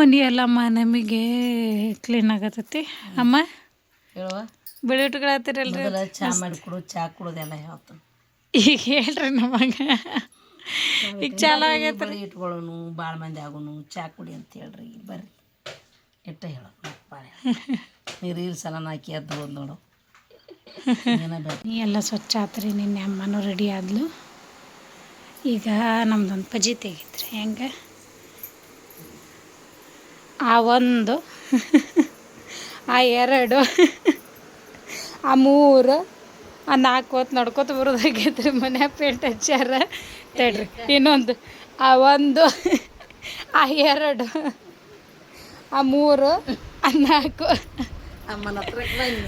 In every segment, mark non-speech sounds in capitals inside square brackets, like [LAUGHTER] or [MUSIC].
ಮನಿ ಎಲ್ಲಮ್ಮ ನಮಗೆ ಕ್ಲೀನ್ ಆಗತೈತಿ. ಅಮ್ಮ? ಹೇಳುವ? ಬೆಳೆಯುಟ್ಗಳಾತಿರಲ್ರಿ ಮೊದಲ ಚಾ ಮಾಡಿ ಕೊಡು ಚಾ ಕುಡೋದೆಲ್ಲ ಹೇಳ್ತಾನೆ ಈಗ ಹೇಳ್ರಿ ನಮಗೆ. ಈಗ ಚಾಲ ಆಗೈತೆ ರೀ ಇಟ್ಕೊಳ್ಳೋನು ಭಾಳ ಮಂದಿ ಆಗೋನು ಚಾ ಕುಡಿ ಅಂತ ಹೇಳ್ರಿ. ಬರ್ರಿ. ಎಟ್ಟ ಹೇಳೋದು ಭಾಳ ನೀರು ರೀಲ್ಸ್ ಸಲ ಹಾಕಿ ಎದ್ದು ಹೋದ್ ನೋಡು. ನೀ ಎಲ್ಲ ಸ್ವಚ್ಛ ಆತ್ರಿ ನಿನ್ನೆ ಅಮ್ಮನೂ ರೆಡಿ ಆದ್ಲು. ಈಗ ನಮ್ದೊಂದು ಪಜಿ ತೆಗಿತ್ರಿ ಹೆಂಗೆ? ಆ ಒಂದು ಆ ಎರಡು ಆ ಮೂರು ಆ ನಾಲ್ಕು ಹೊತ್ತು ನಡ್ಕೊತ ಬರೋದಾಗೈತ್ರಿ ಮನೆ ಪೇಂಟ್ ಹಚ್ಚಾರ ತಡ್ರಿ ಇನ್ನೊಂದು ಆ ಒಂದು ಆ ಎರಡು ಆ ಮೂರು ಆ ನಾಲ್ಕು.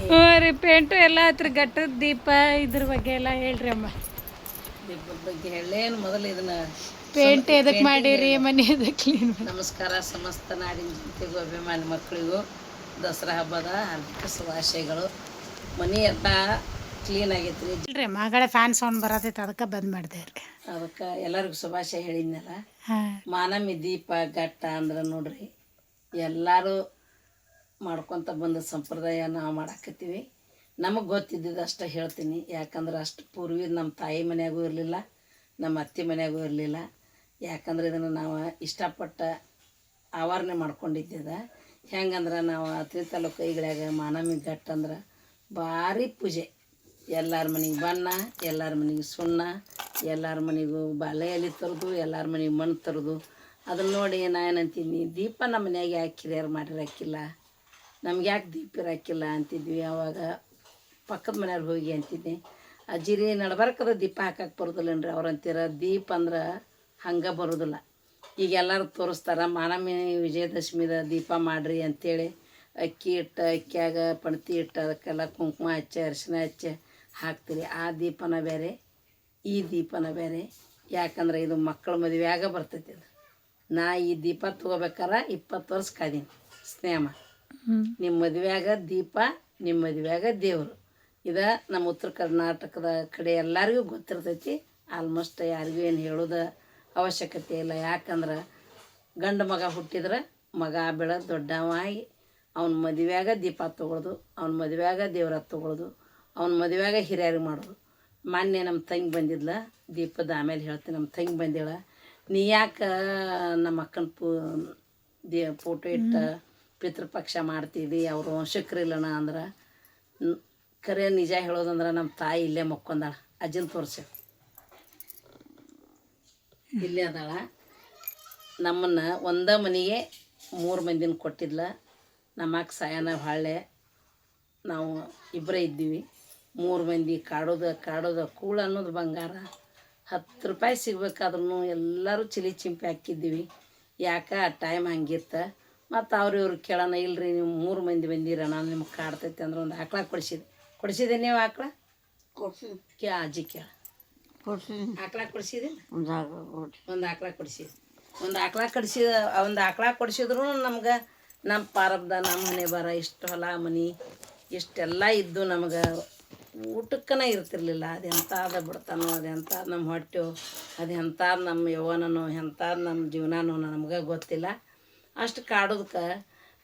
ಹ್ಞೂ ರೀ ಪೇಂಟು ಎಲ್ಲ ಹತ್ರ ಗಟ್ಟದ ದೀಪ ಇದ್ರ ಬಗ್ಗೆ ಎಲ್ಲ ಹೇಳ್ರಿ ಅಮ್ಮ. ದೀಪದ ಬಗ್ಗೆ ಹೇಳೇನು ಮೊದಲು ಇದನ್ನ ಪೇಂಟ್ ಎದಕ್ಕೆ ಮಾಡಿರಿ ಮನೆ ಎದಕ್ಕೆ ಕ್ಲೀನ್ ನಮಸ್ಕಾರ ಸಮಸ್ತ ನಾಡಿನ ಜನತೆಗೂ ಅಭಿಮಾನಿ ಮಕ್ಕಳಿಗೂ ದಸರಾ ಹಬ್ಬದ ಹಾರ್ದಿಕ ಶುಭಾಶಯಗಳು. ಮನೆ ಎಲ್ಲ ಕ್ಲೀನ್ ಆಗೈತ್ರಿ. ಇಲ್ರಿ ಮಗಳ ಫ್ಯಾನ್ ಸೌಂಡ್ ಬರತೈತೆ ಅದಕ್ಕೆ ಬಂದ್ ಮಾಡಿದೆ ರೀ ಅದಕ್ಕೆ ಎಲ್ಲರಿಗೂ ಶುಭಾಶಯ ಹೇಳಿದ್ನಲ್ಲ? ಮಾನಮಿ ದೀಪ ಘಟ್ಟ ಅಂದ್ರೆ ನೋಡ್ರಿ ಎಲ್ಲರೂ ಮಾಡ್ಕೊತ ಬಂದ ಸಂಪ್ರದಾಯ ನಾವು ಮಾಡಾಕತ್ತೀವಿ. ನಮಗೆ ಗೊತ್ತಿದ್ದಿದ್ದು ಅಷ್ಟೇ ಹೇಳ್ತೀನಿ ಯಾಕಂದ್ರೆ ಅಷ್ಟು ಪೂರ್ವಿ ನಮ್ಮ ತಾಯಿ ಮನೆಯಾಗೂ ಇರಲಿಲ್ಲ ನಮ್ಮ ಅತ್ತೆ ಮನೆಯಾಗೂ ಇರಲಿಲ್ಲ. ಯಾಕಂದ್ರೆ ಇದನ್ನು ನಾವು ಇಷ್ಟಪಟ್ಟ ಆವರಣೆ ಮಾಡ್ಕೊಂಡಿದ್ದೆದ. ಹೆಂಗಂದ್ರೆ ನಾವು ಅತ್ರಿ ತಾಲೂಕು ಕೈಗಳಾಗ ಮಾನಮಿ ಘಟ್ಟ ಅಂದ್ರೆ ಭಾರಿ ಪೂಜೆ. ಎಲ್ಲರ ಮನೆಗೆ ಬಣ್ಣ, ಎಲ್ಲರ ಮನೆಗೆ ಸುಣ್ಣ, ಎಲ್ಲರ ಮನೆಗೂ ಬಾಳೆ ಎಲೆ ತರೋದು, ಎಲ್ಲರ ಮನೆಗೆ ಮಣ್ಣು ತರೋದು. ಅದನ್ನ ನೋಡಿ ನಾ ಏನಂತೀನಿ ದೀಪ ನಮ್ಮ ಮನ್ಯಾಗ ಯಾಕೆ ಮಾಡಿರಾಕಿಲ್ಲ, ನಮ್ಗೆ ಯಾಕೆ ದೀಪ ಇರಾಕಿಲ್ಲ ಅಂತಿದ್ವಿ. ಅವಾಗ ಪಕ್ಕದ ಮನೆಯವ್ರು ಹೋಗಿ ಅಂತಿದ್ದೆ ಅಜ್ಜಿರಿ ನಡ್ಬರ್ಕದ ದೀಪ ಹಾಕಕ್ಕೆ ಬರೋದಿಲ್ಲನ್ರಿ? ಅವ್ರು ಅಂತೀರ, ದೀಪ ಅಂದ್ರೆ ಹಂಗೆ ಬರೋದಿಲ್ಲ. ಈಗ ಎಲ್ಲರೂ ತೋರಿಸ್ತಾರೆ ಮಾನಮಿ ವಿಜಯದಶಮಿದ ದೀಪ ಮಾಡಿರಿ ಅಂತೇಳಿ ಅಕ್ಕಿ ಇಟ್ಟು ಅಕ್ಕಿಯಾಗ ಪಣತಿ ಇಟ್ಟು ಅದಕ್ಕೆಲ್ಲ ಕುಂಕುಮ ಹಚ್ಚಿ ಅರಿಶಿನ ಹಚ್ಚಿ ಹಾಕ್ತೀರಿ. ಆ ದೀಪನ ಬೇರೆ ಈ ದೀಪನ ಬೇರೆ. ಯಾಕಂದ್ರೆ ಇದು ಮಕ್ಕಳ ಮದುವೆಯಾಗ ಬರ್ತೈತಿ ಇದು ನಾ ಈ ದೀಪ ತೊಗೋಬೇಕಾರ ಇಪ್ಪತ್ತು ವರ್ಷ ಕಾದೀನಿ. ಸ್ನೇಹ. ನಿಮ್ಮ ಮದುವೆಯಾಗ ದೀಪ ನಿಮ್ಮ ಮದುವೆಯಾಗ ದೇವರು. ಇದು ನಮ್ಮ ಉತ್ತರ ಕರ್ನಾಟಕದ ಕಡೆ ಎಲ್ಲರಿಗೂ ಗೊತ್ತಿರ್ತೈತಿ. ಆಲ್ಮೋಸ್ಟ್ ಯಾರಿಗೂ ಏನು ಹೇಳೋದ ಅವಶ್ಯಕತೆ ಇಲ್ಲ. ಯಾಕಂದ್ರೆ ಗಂಡು ಮಗ ಹುಟ್ಟಿದ್ರೆ ಮಗ ಬೆಳೆದು ದೊಡ್ಡವಾಗಿ ಅವ್ನ ಮದುವೆಯಾಗ ದೀಪ ತೊಗೊಳ್ದು ಅವ್ನ ಮದುವೆಯಾಗ ದೇವ್ರ ತೊಗೊಳೋದು ಅವ್ನ ಮದುವೆಯಾಗ ಹಿರಿಯರು ಮಾಡೋದು. ಮೊನ್ನೆ ನಮ್ಮ ತಂಗಿ ಬಂದಿದ್ಲ ದೀಪದ ಆಮೇಲೆ ಹೇಳ್ತೀನಿ ನಮ್ಮ ತಂಗಿ ಬಂದಿಳ ನೀ ಯಾಕೆ ನಮ್ಮ ಅಕ್ಕನ ಪೂ ದೇ ಫೋಟೋ ಇಟ್ಟ ಪಿತೃಪಕ್ಷ ಮಾಡ್ತಿದ್ದಿ ಅವರು ಶುಕ್ರಿಲ್ಲಣ ಅಂದ್ರೆ ಕರೆ ನಿಜ ಹೇಳೋದಂದ್ರೆ ನಮ್ಮ ತಾಯಿ ಇಲ್ಲೇ ಮಕ್ಕೊಂದಾಳ ಅಜ್ಜನ ತೋರ್ಸ. ಇಲ್ಲೇ ಅದಾಳ. ನಮ್ಮನ್ನು ಒಂದ ಮನೆಗೆ ಮೂರು ಮಂದಿನ ಕೊಟ್ಟಿದ್ಲ. ನಮ್ಮ ಅಕ್ಕ ಸಾಯನ ಹೊಳ್ಳೆ ನಾವು ಇಬ್ಬರೇ ಇದ್ದೀವಿ. ಮೂರು ಮಂದಿ ಕಾಡೋದು ಕಾಡೋದು ಕೂಳು ಅನ್ನೋದು ಬಂಗಾರ. ಹತ್ತು ರೂಪಾಯಿ ಸಿಗ್ಬೇಕಾದ್ರೂ ಎಲ್ಲರೂ ಚಿಲಿ ಚಿಂಪಿ ಹಾಕಿದ್ದೀವಿ. ಯಾಕೆ? ಆ ಟೈಮ್ ಹಂಗಿತ್ತು. ಮತ್ತು ಅವ್ರ ಇವ್ರು ಕೇಳೋಣ ಇಲ್ರಿ ನೀವು ಮೂರು ಮಂದಿ ಬಂದಿರಣ ನಿಮ್ಗೆ ಕಾಡ್ತೈತೆ ಅಂದ್ರೆ ಒಂದು ಆಕಳ ಕೊಡಿಸಿದೆ ಕೊಡಿಸಿದೆ ನೀವು ಆಕಳ? ಕೇ ಅಜ್ಜಿ ಕೇಳ. ಆಕಳ ಕೊಡಿಸಿದೆ? ಒಂದು ಆಕಳ ಕೊಡಿಸಿದೆ. ಒಂದು ಆಕಳ ಕಡಿಸಿದ ಒಂದು ಆಕಳ ಕೊಡಿಸಿದ್ರು ನಮ್ಗೆ ನಮ್ಮ ಪಾರಬ್ದ ನಮ್ಮ ಮನೆ ಬರ ಇಷ್ಟು ಹೊಲ ಮನೆ ಇಷ್ಟೆಲ್ಲ ಇದ್ದು ನಮಗೆ ಊಟಕ್ಕನ ಇರ್ತಿರ್ಲಿಲ್ಲ. ಅದೆಂತಾದ ಬಿಡ್ತಾನೋ ಅದೆಂತ ನಮ್ಮ ಹೊಟ್ಟೆವು ಅದೆಂತ ನಮ್ಮ ಯೌವನನೋ ಎಂಥ ನಮ್ಮ ಜೀವನನೋ ನಮ್ಗೆ ಗೊತ್ತಿಲ್ಲ. ಅಷ್ಟು ಕಾಡೋದಕ್ಕೆ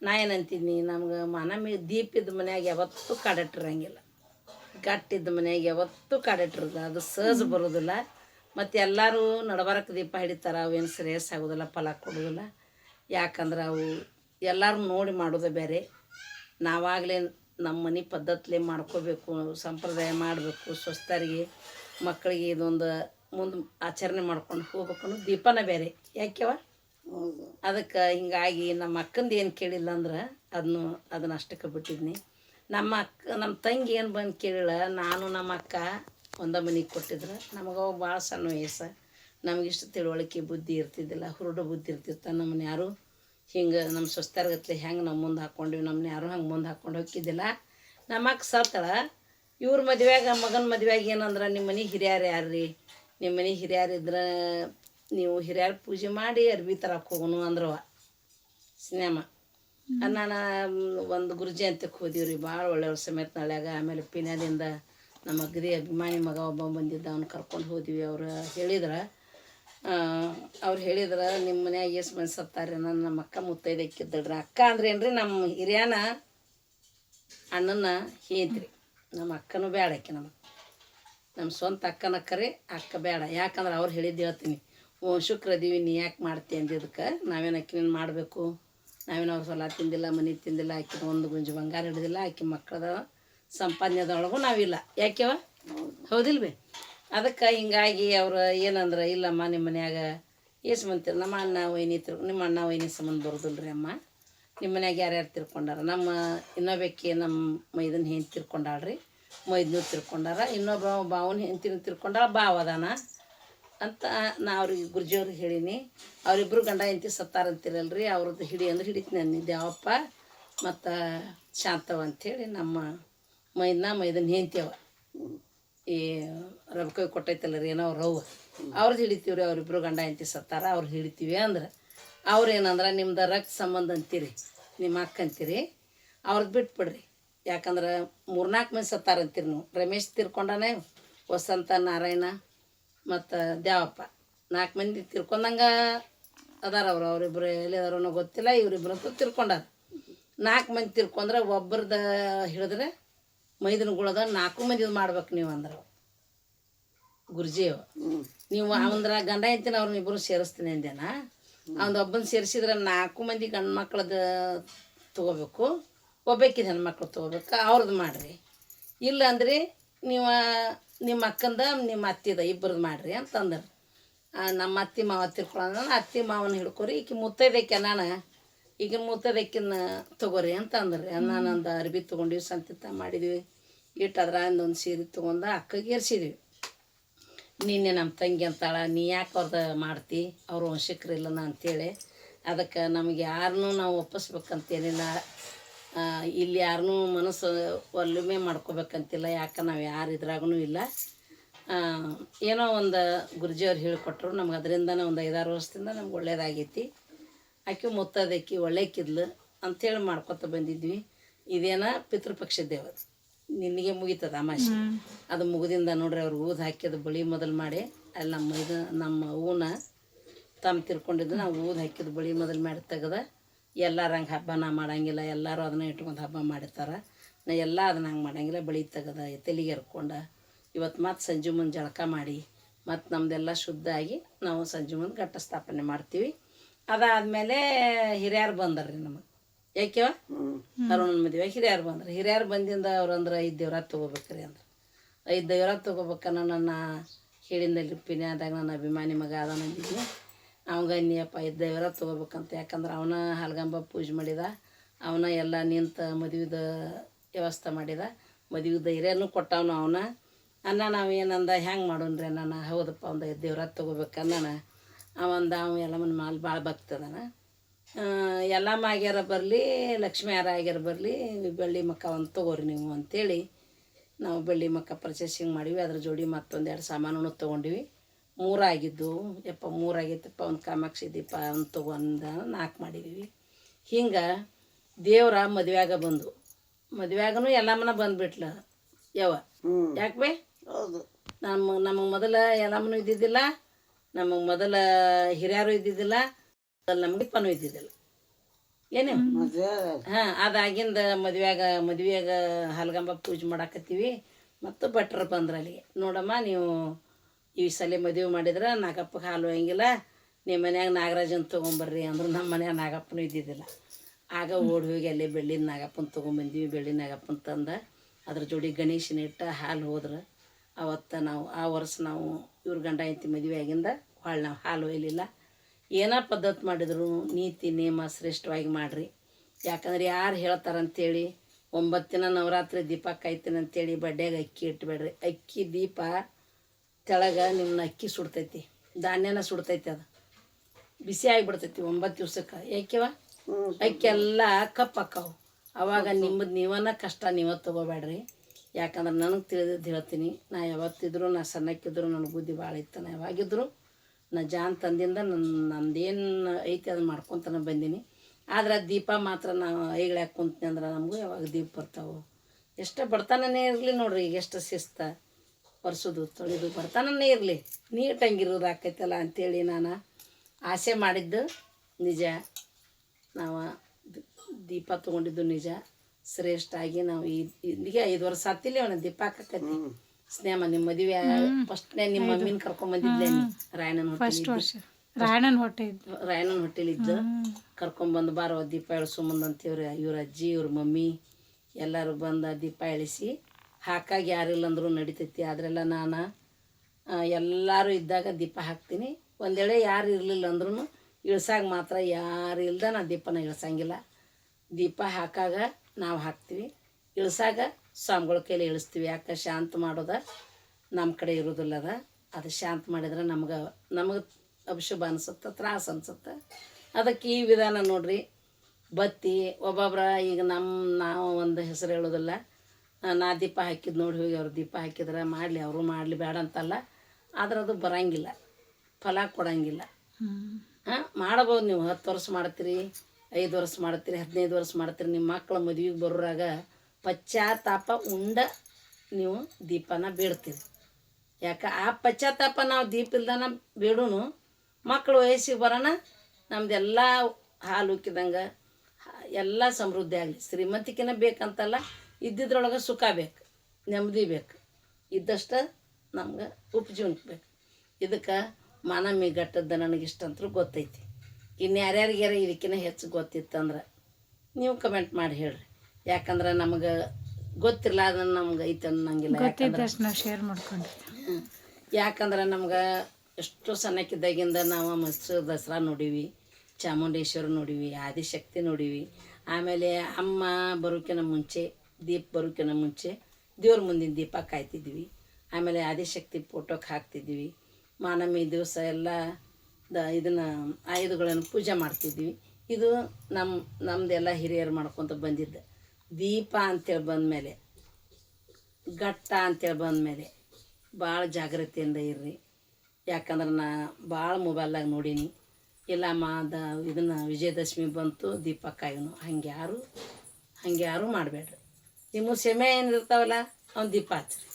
ನಾ ಏನಂತೀನಿ ನಮ್ಗೆ ಮನಮಿ ದೀಪಿದ ಮನ್ಯಾಗ ಯಾವತ್ತೂ ಕಾಡಿಟ್ಟಿರಂಗಿಲ್ಲ ಗಟ್ಟಿದ್ದ ಮನೆಯಾಗ ಯಾವತ್ತೂ ಕಾಡಿಟ್ಟಿರೋದು ಅದು ಸಹಜ ಬರೋದಿಲ್ಲ. ಮತ್ತು ಎಲ್ಲರೂ ನಡಬಾರಕ್ಕೆ ದೀಪ ಹಿಡಿತಾರ ಅವೇನು ಶ್ರೇಯಸ್ ಆಗೋದಿಲ್ಲ ಫಲ ಕೊಡೋದಿಲ್ಲ. ಯಾಕಂದ್ರೆ ಅವು ಎಲ್ಲರೂ ನೋಡಿ ಮಾಡೋದೇ ಬೇರೆ. ನಾವಾಗಲೇ ನಮ್ಮ ಮನೆ ಪದ್ಧತಿಲೇ ಮಾಡ್ಕೋಬೇಕು ಸಂಪ್ರದಾಯ ಮಾಡಬೇಕು ಸ್ವಸ್ಥರಿಗೆ ಮಕ್ಕಳಿಗೆ ಇದೊಂದು ಮುಂದೆ ಆಚರಣೆ ಮಾಡ್ಕೊಂಡು ಹೋಗ್ಬೇಕು ದೀಪನ ಬೇರೆ. ಯಾಕೆವ ಅದಕ್ಕೆ ಹಿಂಗಾಗಿ ನಮ್ಮ ಅಕ್ಕಂದು ಏನು ಕೇಳಿಲ್ಲ ಅಂದ್ರೆ ಅದನ್ನು ಅದನ್ನ ಅಷ್ಟಕ್ಕೆ ಬಿಟ್ಟಿದ್ನಿ. ನಮ್ಮ ಅಕ್ಕ, ನಮ್ಮ ತಂಗಿ ಏನು ಬಂದು ಕೇಳಿಲ್ಲ, ನಾನು ನಮ್ಮ ಅಕ್ಕ ಒಂದ ಮನೆಗೆ ಕೊಟ್ಟಿದ್ರು. ನಮಗೆ ಅವಾಗ ಭಾಳ ಸಣ್ಣ ವಯಸ್ಸು. ನಮಗಿಷ್ಟು ತಿಳುವಳಿಕೆ ಬುದ್ಧಿ ಇರ್ತಿದ್ದಿಲ್ಲ, ಹುರುಡು ಬುದ್ಧಿ ಇರ್ತಿತ್ತು. ನಮ್ಮನ್ನ ಯಾರು ಹಿಂಗೆ ನಮ್ಮ ಸ್ವಸ್ಥರ್ಗತ್ಲೆ ಹೆಂಗೆ ನಮ್ಮ ಮುಂದೆ ಹಾಕ್ಕೊಂಡಿವಿ ನಮ್ಮನ್ನ ಯಾರು ಹಂಗೆ ಮುಂದೆ ಹಾಕ್ಕೊಂಡು ಹೋಗಿದ್ದಿಲ್ಲ ನಮ್ಮ ಅಕ್ಕ ಸತ್ತಳ. ಇವ್ರ ಮದುವೆಯಾಗ, ಮಗನ ಮದುವೆಯಾಗ ಏನಂದ್ರೆ ನಿಮ್ಮ ಮನೆ ಹಿರಿಯರು ಯಾರು ರೀ ನಿಮ್ಮ ಮನೆ ಹಿರಿಯರಿದ್ರೆ ನೀವು ಹಿರಿಯರ ಪೂಜೆ ಮಾಡಿ ಅರ್ಬಿ ತರಕ್ಕೆ ಹೋಗೋನು ಅಂದ್ರವ. ಸಿನಿಮಾ ನಾನು ಒಂದು ಗುರುಜಿ ಅಂತಕ್ಕೆ ಹೋದಿವ್ರಿ. ಭಾಳ ಒಳ್ಳೆಯವ್ರ ಸಮೇತ ನಾಳ್ಯಾಗ. ಆಮೇಲೆ ಪಿನ್ಯಾದಿಂದ ನಮ್ಮ ಅಗದಿ ಅಭಿಮಾನಿ ಮಗ ಒಬ್ಬ ಬಂದಿದ್ದ, ಅವ್ನು ಕರ್ಕೊಂಡು ಹೋದಿವಿ. ಅವ್ರು ಹೇಳಿದ್ರೆ ಅವ್ರು ಹೇಳಿದ್ರೆ ನಿಮ್ಮ ಮನ್ಯಾಗ ಎಷ್ಟು ಮಂದಿ ಸತ್ತಾರೆ ನನ್ನ ನಮ್ಮ ಅಕ್ಕ ಮುತ್ತೈದಕ್ಕಿದ್ದಳ್ರಿ ಅಕ್ಕ ಅಂದ್ರೆ ಏನ್ರಿ ನಮ್ಮ ಹಿರಿಯನ ಅಣ್ಣನ ಹೇಂತ್ರಿ ನಮ್ಮ ಅಕ್ಕನೂ ಬೇಡ ಆಕೆ ನಮಗೆ. ನಮ್ಮ ಸ್ವಂತ ಅಕ್ಕನ ಕರೆ, ಅಕ್ಕ ಬೇಡ ಯಾಕಂದ್ರೆ ಅವ್ರು ಹೇಳಿದ್ದು ಹೇಳ್ತೀನಿ. ಓ ಶುಕ್ರ ದೀವಿ ನೀ ಯಾಕೆ ಮಾಡ್ತೀಯ ಅಂದಿದ್ದಕ್ಕೆ ನಾವೇನು ಅಕ್ಕಿನ ಮಾಡಬೇಕು. ನಾವೇನು ಸಲ ತಿಂದಿಲ್ಲ, ಮನೆ ತಿಂದಿಲ್ಲ, ಆಕೆ ಒಂದು ಗುಂಜು ಬಂಗಾರ ಹಿಡಿದಿಲ್ಲ, ಆಕಿ ಮಕ್ಕಳದ ಸಂಪಾದನೆದೊಳಗೂ ನಾವಿಲ್ಲ. ಯಾಕೆವ ಹೌದಿಲ್ಲ ಬಿ ಅದಕ್ಕೆ ಹಿಂಗಾಗಿ ಅವ್ರು ಏನಂದ್ರೆ, ಇಲ್ಲಮ್ಮ ನಿಮ್ಮ ಮನ್ಯಾಗ ಏಸು ಮಂತಿರ ನಮ್ಮ ಅಣ್ಣ ವೈನಿ ತಿರ್, ನಿಮ್ಮ ಅಣ್ಣ ವೈನಿ ಸಂಬಂಧ ಬರೋದಿಲ್ಲ ರೀ ಅಮ್ಮ. ನಿಮ್ಮ ಮನ್ಯಾಗ ಯಾರ್ಯಾರು ತಿರ್ಕೊಂಡಾರ? ನಮ್ಮ ಇನ್ನೊಬ್ಬಕ್ಕೆ ನಮ್ಮ ಮೈದನ ಹೆಂಗೆ ತಿರ್ಕೊಂಡಾಳ್ರಿ. ಮೈದನೂ ತಿರ್ಕೊಂಡಾರ. ಇನ್ನೊಬ್ಬ ಬಾವನ ಹೆಂಡ್ತಿನ ತಿರ್ಕೊಂಡಾಳ, ಬಾವ ಅದಾನ. ಅಂತ ನಾ ಅವ್ರಿಗೆ ಗುರುಜಿಯವ್ರಿಗೆ ಹೇಳೀನಿ. ಅವರಿಬ್ಬರು ಗಂಡ ಎಂತಿ ಸತ್ತಾರಂತಿರಲ್ರಿ ಅವ್ರದ್ದು ಹಿಡಿ ಅಂದ್ರೆ ಹಿಡಿತೀನಿ ನನ್ನ ದೇವಪ್ಪ ಮತ್ತು ಶಾಂತವ ಅಂಥೇಳಿ ನಮ್ಮ ಮೈದನ ಮೈದನ ಹೆಂತಿಯವ ಈ ರಬಕೈ ಕೊಟ್ಟೈತಲ್ಲ ರೀ ಏನೋ ಅವ್ರ ಅವ್ವ. ಅವ್ರದ್ದು ಹಿಡಿತೀವಿ ರೀ ಅವ್ರಿಬ್ರು ಗಂಡ ಎಂತಿ ಸತ್ತಾರ ಅವ್ರು ಹಿಡಿತೀವಿ ಅಂದ್ರೆ. ಅವ್ರು ಏನಂದ್ರೆ, ನಿಮ್ದು ರಕ್ತ ಸಂಬಂಧ ಅಂತೀರಿ, ನಿಮ್ಮ ಅಕ್ಕ ಅಂತೀರಿ ಅವ್ರದ್ದು ಬಿಟ್ಬಿಡ್ರಿ. ಯಾಕಂದ್ರೆ ಮೂರ್ನಾಲ್ಕು ಮಂದಿ ಸತ್ತಾರಂತೀರಿ ನೀವು. ರಮೇಶ್ ತಿರ್ಕೊಂಡಾನೆ, ವಸಂತ ನಾರಾಯಣ ಮತ್ತು ದ್ಯಾವಪ್ಪ ನಾಲ್ಕು ಮಂದಿ ತಿರ್ಕೊಂಡಂಗೆ ಅದಾರ ಅವರು. ಅವರಿಬ್ರು ಎಲ್ಲಿದಾರೋ ಗೊತ್ತಿಲ್ಲ ಇವರಿಬ್ಬರಂತೂ ತಿರ್ಕೊಂಡಾರ. ನಾಲ್ಕು ಮಂದಿ ತಿರ್ಕೊಂಡ್ರೆ ಒಬ್ಬರದ ಹಿಡಿದ್ರೆ ಮೈದನಗಳದ ನಾಲ್ಕು ಮಂದಿ ಮಾಡ್ಬೇಕು ನೀವು ಅಂದ್ರೆ ಗುರುಜಿಯವ ನೀವು ಅವಂದ್ರ ಗಂಡ ಹೆಂಡ್ತಿನ ಅವ್ರನ್ನ ಇಬ್ಬರು ಸೇರಿಸ್ತೀನಿ ಅಂದೇನ ಒಬ್ಬನ ಸೇರಿಸಿದ್ರೆ ನಾಲ್ಕು ಮಂದಿ ಗಂಡು ಮಕ್ಳದ ತೊಗೋಬೇಕು. ಒಬ್ಬಾಕಿದ ಹೆಣ್ಮಕ್ಳು ತೊಗೋಬೇಕು. ಅವ್ರದ್ದು ಮಾಡಿರಿ. ಇಲ್ಲ ಅಂದ್ರೆ ನೀವು ನಿಮ್ಮ ಅಕ್ಕಂದ ನಿಮ್ಮ ಅತ್ತಿದ ಇಬ್ಬರದ್ದು ಮಾಡಿರಿ ಅಂತಂದ್ರೆ. ನಮ್ಮ ಅತ್ತಿ ಮಾವ ತಿರ್ಕೊಳ್ಳೋಣ ಅತ್ತಿ ಮಾವನ ಹಿಡ್ಕೊರಿ, ಈಕಿ ಮುತ್ತೈದಕ್ಕೆ ನಾನು? ಈಗ ಮುತ್ತೈದಕ್ಕಿನ್ನ ತಗೋರಿ ಅಂತ ಅಂದ್ರಿ ನಾನೊಂದು ಅರ್ಬಿ ತೊಗೊಂಡಿವಿ ಸಂತಿತ ಮಾಡಿದ್ವಿ. ಇಟ್ಟು ಅದ್ರ ಒಂದು ಸೀರೆ ತೊಗೊಂಡು ಅಕ್ಕಗೆ ಏರ್ಸಿದ್ವಿ. ನಿನ್ನೆ ನಮ್ಮ ತಂಗಿ ಅಂತಾಳ, ನೀ ಯಾಕೆ ಅವ್ರದ್ದು ಮಾಡ್ತಿ? ಅವ್ರು ವಂಶಿಕರಿಲ್ಲ ಅಂತೇಳಿ. ಅದಕ್ಕೆ ನಮ್ಗೆ ಯಾರನ್ನೂ ನಾವು ಒಪ್ಪಿಸ್ಬೇಕಂತೇನಿಲ್ಲ. ಇಲ್ಲಿ ಯಾರನ್ನೂ ಮನಸ್ಸು ಒಲ್ಲುಮೆ ಮಾಡ್ಕೋಬೇಕಂತಿಲ್ಲ ಯಾಕೆ ನಾವು ಯಾರು ಇದ್ರಾಗೂ ಇಲ್ಲ. ಏನೋ ಒಂದು ಗುರುಜಿಯವ್ರು ಹೇಳಿಕೊಟ್ರು ನಮ್ಗೆ ಅದರಿಂದನೇ ಒಂದು ಐದಾರು ವರ್ಷದಿಂದ ನಮ್ಗೆ ಒಳ್ಳೇದಾಗೈತಿ. ಆಕೆ ಮುತ್ತದಕ್ಕಿ ಒಳ್ಳೆಕಿದ್ಲು ಅಂಥೇಳಿ ಮಾಡ್ಕೊತ ಬಂದಿದ್ವಿ. ಇದೇನ ಪಿತೃಪಕ್ಷ ದೇವರು. ನಿನಗೆ ಮುಗೀತದ ಅಮಾಶೆ. ಅದು ಮುಗಿದಿಂದ ನೋಡ್ರಿ ಅವ್ರು ಊದು ಹಾಕಿದ ಬಳಿ ಮೊದಲು ಮಾಡಿ ಅಲ್ಲಿ ನಮ್ಮ ಇದು ನಮ್ಮ ಹೂನ ತಮ್ಮ ತಿರ್ಕೊಂಡಿದ್ದು ನಾವು ಊದು ಹಾಕಿದ ಬಳಿ ಮೊದಲು ಮಾಡಿ ತೆಗ್ದ. ಎಲ್ಲಾರು ಹಂಗೆ ಹಬ್ಬ ನಾ ಮಾಡಂಗಿಲ್ಲ, ಎಲ್ಲರೂ ಅದನ್ನ ಇಟ್ಕೊಂಡು ಹಬ್ಬ ಮಾಡಿರ್ತಾರೆ. ನಾ ಎಲ್ಲ ಅದನ್ನ ಹಂಗೆ ಮಾಡಂಗಿಲ್ಲ, ಬಳಿ ತೆಗೆದ ತಲೆಗೆ ಎರ್ಕೊಂಡು. ಇವತ್ತು ಮತ್ತು ಸಂಜೆ ಮುಂದೆ ಜಳಕ ಮಾಡಿ, ಮತ್ತು ನಮ್ಮದೆಲ್ಲ ಶುದ್ಧ ಆಗಿ ನಾವು ಸಂಜೆ ಮುಂದೆ ಘಟ್ಟ ಸ್ಥಾಪನೆ ಮಾಡ್ತೀವಿ. ಅದಾದಮೇಲೆ ಹಿರಿಯರು ಬಂದರ್ರಿ ನಮಗೆ. ಯಾಕೆವ ಅರುಣನ ಮದುವೆ, ಹಿರಿಯರು ಬಂದ್ರೆ. ಹಿರಿಯರು ಬಂದಿಂದ ಅವ್ರು ಅಂದ್ರೆ ಐದು ದೇವ್ರ ತೊಗೋಬೇಕ್ರಿ ಅಂದ್ರೆ. ಐದು ದೇವ್ರ ತೊಗೋಬೇಕನ್ನ ನನ್ನ ಹೇಳಿನಲ್ಲಿ ಪಿನ್ಯಾದಾಗ ನನ್ನ ಅಭಿಮಾನಿ ಮಗ ಅದಾನಂದಿದ್ವಿ ಅವಂಗ ನೀಯಪ್ಪ ಇದ್ದೇವರ ದೇವ್ರ ತೊಗೋಬೇಕಂತ. ಯಾಕಂದ್ರೆ ಅವನ ಹಲ್ಗಂಬ ಪೂಜೆ ಮಾಡಿದ. ಅವನ ಎಲ್ಲ ನಿಂತ ಮದುವೆದ ವ್ಯವಸ್ಥೆ ಮಾಡಿದ. ಮದುವೆ ಧೈರ್ಯನು ಕೊಟ್ಟವನು ಅವನ. ಅನ್ನ ನಾವು ಏನಂದ ಹೆಂಗೆ ಮಾಡೋಣ್ರಿ ಅನ್ನ ಹೌದಪ್ಪ, ಒಂದು ದೇವ್ರ ತೊಗೋಬೇಕನ್ನ ಅವಂದ, ಅವ ಎಲ್ಲ ಮನ ಮಾಲ್ ಭಾಳ ಭಕ್ತದನ ಎಲ್ಲಮ್ಮ ಆಗ್ಯಾರ ಬರಲಿ, ಲಕ್ಷ್ಮೀ ಯಾರ ಆಗ್ಯಾರ ಬರಲಿ ಬೆಳ್ಳಿ ಮಕ್ಕ ಒಂದು ತೊಗೋರಿ ನೀವು ಅಂತೇಳಿ ನಾವು ಬೆಳ್ಳಿ ಮಕ್ಕ ಪರ್ಚೇಸಿಂಗ್ ಮಾಡೀವಿ. ಅದ್ರ ಜೋಡಿ ಮತ್ತೊಂದು ಎರಡು ಸಾಮಾನು ತೊಗೊಂಡಿವಿ. ಮೂರಾಗಿದ್ದು. ಯಪ್ಪ ಮೂರಾಗೈತಪ್ಪ ಒಂದು ಕಾಮಾಕ್ಷಿ ದೀಪ ಒಂದು ತೊಗೊಂಡ ನಾಲ್ಕು ಮಾಡಿದೀವಿ. ಹಿಂಗೆ ದೇವ್ರ ಮದುವೆಯಾಗ ಬಂದು. ಮದುವೆಯಾಗನು ಎಲ್ಲಮ್ಮನ ಬಂದ್ಬಿಟ್ಲ ಯಾವ. ಯಾಕೆ ಬೇ? ಹೌದು. ನಮ್ಮ ನಮಗೆ ಮೊದಲ ಎಲ್ಲಮ್ಮನೂ ಇದ್ದಿದ್ದಿಲ್ಲ. ನಮಗೆ ಮೊದಲ ಹಿರಿಯರು ಇದ್ದಿದ್ದಿಲ್ಲ. ನಮಗೆ ಪನು ಇದ್ದಿದ್ದಿಲ್ಲ. ಏನೇ? ಹಾಂ ಅದಾಗಿಂದ ಮದುವೆಯಾಗ ಮದುವೆಯಾಗ ಹಲ್ಗಂಬ ಪೂಜೆ ಮಾಡಾಕತ್ತೀವಿ. ಮತ್ತು ಭಟ್ರು ಬಂದ್ರು ಅಲ್ಲಿಗೆ ನೋಡಮ್ಮ ನೀವು ಈ ಸಲ ಮದುವೆ ಮಾಡಿದ್ರೆ ನಾಗಪ್ಪಗೆ ಹಾಲು ಒಯ್ಯಂಗಿಲ್ಲ. ನಿಮ್ಮ ಮನ್ಯಾಗ ನಾಗರಾಜನ್ ತೊಗೊಂಬರ್ರಿ ಅಂದ್ರೆ ನಮ್ಮ ಮನ್ಯಾಗ ನಾಗಪ್ಪನೂ ಇದ್ದಿದ್ದಿಲ್ಲ. ಆಗ ಓಡಿ ಹೋಗಿ ಅಲ್ಲಿ ಬೆಳ್ಳಿನ ನಾಗಪ್ಪನ ತೊಗೊಂಬಂದ್ವಿ. ಬೆಳ್ಳಿ ನಾಗಪ್ಪನ ತಂದ ಅದ್ರ ಜೋಡಿ ಗಣೇಶನ ಇಟ್ಟ ಹಾಲು ಹೋದ್ರೆ ಅವತ್ತು ನಾವು ಆ ವರ್ಷ ನಾವು ಇವ್ರ ಗಂಡ ಐತಿ ಮದುವೆ ಆಗಿಂದ ನಾವು ಹಾಲು ಒಯ್ಯಲಿಲ್ಲ ಏನೋ ಪದ್ಧತಿ ಮಾಡಿದ್ರು ನೀತಿ ನಿಯಮ ಶ್ರೇಷ್ಠವಾಗಿ ಮಾಡಿರಿ. ಯಾಕಂದ್ರೆ ಯಾರು ಹೇಳ್ತಾರಂತೇಳಿ ಒಂಬತ್ತು ದಿನ ನವರಾತ್ರಿ ದೀಪ ಕಾಯ್ತೀನಿ ಅಂತೇಳಿ ಬಡ್ಡೆಗೆ ಅಕ್ಕಿ ಇಟ್ಬೇಡ್ರಿ. ಅಕ್ಕಿ ದೀಪ ತೆಳಗ ನಿಮ್ಮನ್ನ ಅಕ್ಕಿ ಸುಡ್ತೈತಿ ಧಾನ್ಯನ ಸುಡ್ತೈತಿ ಅದು. ಬಿಸಿ ಆಗಿಬಿಡ್ತೈತಿ ಒಂಬತ್ತು ದಿವ್ಸಕ್ಕೆ ಯಾಕೆವ ಅಕ್ಕಿ ಎಲ್ಲ ಕಪ್ ಅಕ್ಕಾವು. ಅವಾಗ ನಿಮ್ಮದು ನೀವನ್ನ ಕಷ್ಟ ನೀವ ತೊಗೋಬೇಡ್ರಿ. ಯಾಕಂದ್ರೆ ನನಗೆ ತಿಳಿದಿದ್ದು ಹೇಳ್ತೀನಿ ನಾ ಯಾವತ್ತಿದ್ರು ನಾ ಸಣ್ಣಕ್ಕಿದ್ರು ನನ್ನ ಬುದ್ಧಿ ಭಾಳ ಇತ್ತು ನಾ ಯಾವಾಗಿದ್ರು. ನಾ ಜಾನ್ ತಂದಿಂದ ನನ್ನ ನಂದೇನು ಐತಿ ಅದನ್ನ ಮಾಡ್ಕೊತಾನೆ ಬಂದೀನಿ. ಆದ್ರೆ ದೀಪ ಮಾತ್ರ ನಾವು ಐಗ್ಳ್ಯಾಕ ಕುಂತೀನಿ ಅಂದ್ರೆ ನಮಗೂ ಯಾವಾಗ ದೀಪ ಬರ್ತಾವೆ. ಎಷ್ಟು ಬಡತನನೇ ಇರಲಿ ನೋಡ್ರಿ ಈಗ ಎಷ್ಟು ಶಿಸ್ತ. ಒರೆಸೋದು ತೊಳೆದು ಬರ್ತಾನೇ ಇರಲಿ. ನೀಟಂಗಿರೋದು ಆಕೈತಲ್ಲ ಅಂತೇಳಿ ನಾನು ಆಸೆ ಮಾಡಿದ್ದು ನಿಜ. ನಾವು ದೀಪ ತೊಗೊಂಡಿದ್ದು ನಿಜ. ಶ್ರೇಷ್ಠ ಆಗಿ ನಾವು ಈ ಇಲ್ಲಿಗೆ ಐದು ವರ್ಷ ಹತ್ತಿಲ್ಲ ಅವನ ದೀಪ ಹಾಕಕತ್ತಿ. ಸ್ನೇಹ ನಿಮ್ಮ ಮದುವೆ ಫಸ್ಟ್ನೇ ನಿಮ್ಮ ಮಮ್ಮಿನ ಕರ್ಕೊಂಬಂದಿದ್ದೆ ರಾಯಣ್ಣನ ಫಸ್ಟ್ ವರ್ಷ. ರಾಯಣ್ಣನ ಹೊಟ್ಟೆ ಇದ್ದು. ರಾಯಣ್ಣನ ಇದ್ದು. ಕರ್ಕೊಂಬಂದು ಬಾರೋ ದೀಪ ಇಳಿಸೋಮಂದು ಮುಂದಂತೀವ್ರಿ ಇವ್ರು ಇವ್ರ ಅಜ್ಜಿ ಇವ್ರ ಮಮ್ಮಿ ಎಲ್ಲರೂ ಬಂದು ದೀಪ ಇಳಿಸಿ ಹಾಕಾಗ ಯಾರಿಲ್ಲ ಅಂದರೂ ನಡಿತೈತಿ. ಆದ್ರೆಲ್ಲ ನಾನು ಎಲ್ಲರೂ ಇದ್ದಾಗ ದೀಪ ಹಾಕ್ತೀನಿ. ಒಂದೆಡೆ ಯಾರು ಇರಲಿಲ್ಲ ಅಂದ್ರೂ ಇಳ್ಸಾಗ ಮಾತ್ರ ಯಾರು ಇಲ್ದ ನಾ ದೀಪನ ಇಳ್ಸಂಗಿಲ್ಲ. ದೀಪ ಹಾಕಾಗ ನಾವು ಹಾಕ್ತೀವಿ. ಇಳ್ಸಾಗ ಸ್ವಾಮಿಗಳ ಕೈಲಿ ಇಳಿಸ್ತೀವಿ. ಯಾಕೆ ಶಾಂತ ಮಾಡೋದ ನಮ್ಮ ಕಡೆ ಇರೋದಿಲ್ಲ ಅದ. ಅದು ಶಾಂತ ಮಾಡಿದ್ರೆ ನಮ್ಗೆ, ನಮಗೆ ಅಭಿಶುಭ ಅನಿಸುತ್ತೆ, ತ್ರಾಸ ಅನಿಸುತ್ತೆ. ಅದಕ್ಕೆ ಈ ವಿಧಾನ ನೋಡ್ರಿ. ಬತ್ತಿ, ಒಬ್ಬೊಬ್ರ ಈಗ ನಮ್ಮ ನಾವು ಒಂದು ಹೆಸರು ಹೇಳೋದಿಲ್ಲ. ನಾ ದೀಪ ಹಾಕಿದ್ ನೋಡಿ ಹೋಗಿ ಅವ್ರು ದೀಪ ಹಾಕಿದ್ರೆ, ಮಾಡಲಿ, ಅವರು ಮಾಡಲಿ ಬೇಡ ಅಂತಲ್ಲ. ಆದ್ರೆ ಅದು ಬರಂಗಿಲ್ಲ. ಫಲ ಕೊಡಂಗಿಲ್ಲ. ಹಾಂ ಮಾಡ್ಬೋದು ನೀವು. ಹತ್ತು ವರ್ಷ ಮಾಡ್ತೀರಿ, ಐದು ವರ್ಷ ಮಾಡ್ತೀರಿ, ಹದಿನೈದು ವರ್ಷ ಮಾಡ್ತೀರಿ, ನಿಮ್ಮ ಮಕ್ಕಳ ಮದುವೆಗೆ ಬರೋರಾಗ ಪಶ್ಚಾತ್ತಾಪ ಉಂಡ ನೀವು ದೀಪನ ಬೇಡ್ತೀರಿ ಯಾಕೆ, ಆ ಪಶ್ಚಾತ್ತಾಪ ನಾವು ದೀಪ ಇಲ್ದನ ಬೇಡೂನು ಮಕ್ಕಳು ವಯಸ್ಸಿಗೆ ಬರೋಣ ನಮ್ದೆಲ್ಲ ಹಾಲು ಉಕ್ಕಿದಂಗೆ, ಎಲ್ಲ ಸಮೃದ್ಧಿ ಆಗಲಿ. ಶ್ರೀಮಂತಿಕೆನ ಬೇಕಂತಲ್ಲ ಇದ್ದಿದ್ರೊಳಗೆ ಸುಖ ಬೇಕು ನೆಮ್ಮದಿ ಬೇಕು. ಇದ್ದಷ್ಟು ನಮ್ಗೆ ಉಪಜೀವನಕ್ಕೆ ಬೇಕು ಇದಕ್ಕೆ ಮಾನಮಿ ಗಟ್ಟದ ನನಗೆ ಇಷ್ಟಂತೂ ಗೊತ್ತೈತಿ ಇನ್ನು ಯಾರ್ಯಾರಿಗ್ಯಾರ ಇದಕ್ಕಿಂತ ಹೆಚ್ಚು ಗೊತ್ತಿತ್ತಂದ್ರೆ ನೀವು ಕಮೆಂಟ್ ಮಾಡಿ ಹೇಳ್ರಿ. ಯಾಕಂದ್ರೆ ನಮಗೆ ಗೊತ್ತಿಲ್ಲ ಅದನ್ನು ನಮ್ಗೆ ಐತೆ ಅನ್ನಂಗಿಲ್ಲ. ಶೇರ್ ಮಾಡ್ಕೊಂಡು. ಯಾಕಂದ್ರೆ ನಮ್ಗೆ ಎಷ್ಟು ಸಣ್ಣಕ್ಕಿದ್ದಾಗಿಂದ ನಾವು ಮೈಸೂರು ದಸರಾ ನೋಡೀವಿ ಚಾಮುಂಡೇಶ್ವರ ನೋಡೀವಿ ಆದಿಶಕ್ತಿ ನೋಡೀವಿ. ಆಮೇಲೆ ಅಮ್ಮ ಬರೋಕಿನ ಮುಂಚೆ ದೀಪ ಬರೋಕಿನ ಮುಂಚೆ ದೇವ್ರ ಮುಂದಿನ ದೀಪ ಕಾಯ್ತಿದ್ವಿ. ಆಮೇಲೆ ಆದಿಶಕ್ತಿ ಫೋಟೋಕ್ಕೆ ಹಾಕ್ತಿದ್ವಿ. ಮಾನಮಿ ದಿವಸ ಎಲ್ಲ ದ ಇದನ್ನು ಆಯುಧಗಳನ್ನು ಪೂಜೆ ಮಾಡ್ತಿದ್ವಿ. ಇದು ನಮ್ಮ ನಮ್ಮದೆಲ್ಲ ಹಿರಿಯರು ಮಾಡ್ಕೊತ ಬಂದಿದ್ದ. ದೀಪ ಅಂತೇಳಿ ಬಂದಮೇಲೆ, ಘಟ್ಟ ಅಂತೇಳಿ ಬಂದಮೇಲೆ ಭಾಳ ಜಾಗ್ರತೆಯಿಂದ ಇರ್ರಿ. ಯಾಕಂದ್ರೆ ನಾ ಭಾಳ ಮೊಬೈಲ್ದಾಗ ನೋಡೀನಿ. ಇಲ್ಲ ಮಾದ ಇದನ್ನು ವಿಜಯದಶಮಿ ಬಂತು ದೀಪ ಹಂಗೆ ಯಾರು ಹಂಗೆ ಯಾರು ಮಾಡಬೇಡ್ರಿ. ನಿಮ್ಮ ಸೆಮೆ ಏನು ಇರ್ತಾವಲ್ಲ, ಅವ್ನು ದೀಪ ಹಚ್ರಿ